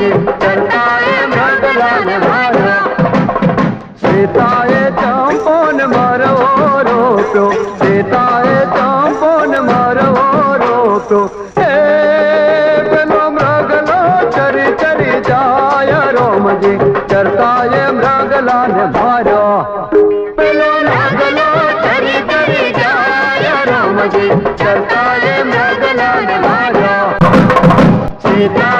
चटाए सीताए चंपोन मारो रोको सीताए चंपोन मारो रोको हे चरी चरी मारो। बनो मृगलो चरी चरी जाया राम जी। चरताए मारो। सीता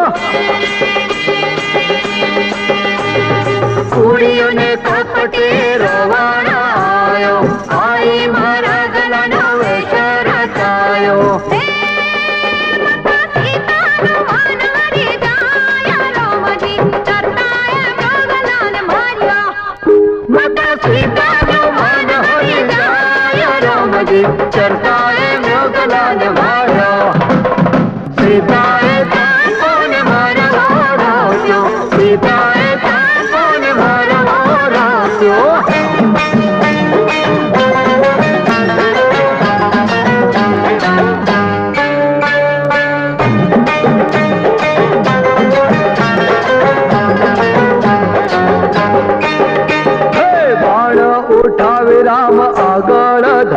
ઉડી અને કપટે રવાના આયો આઈ મારા ગલાનો વેશ રચાયો ચરતા એ સીતા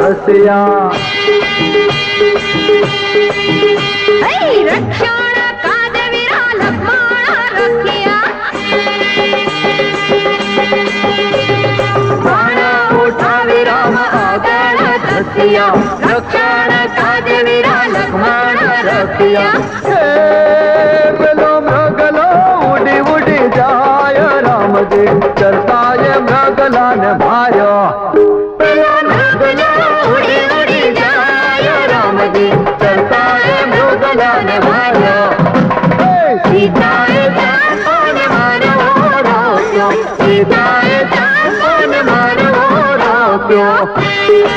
हसिया रक्षण कादविरा लक्ष्मण रखिया। बाणा उठावे राम मृगलो उड़ी उड़ी जाय राम जी। चरताय मृगलान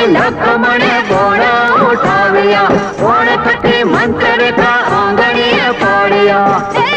લખમણે બોણ ઉઠાવ્યા બોણ થકે મંત્ર રેખા ઓંગણીએ પાડ્યા પેલો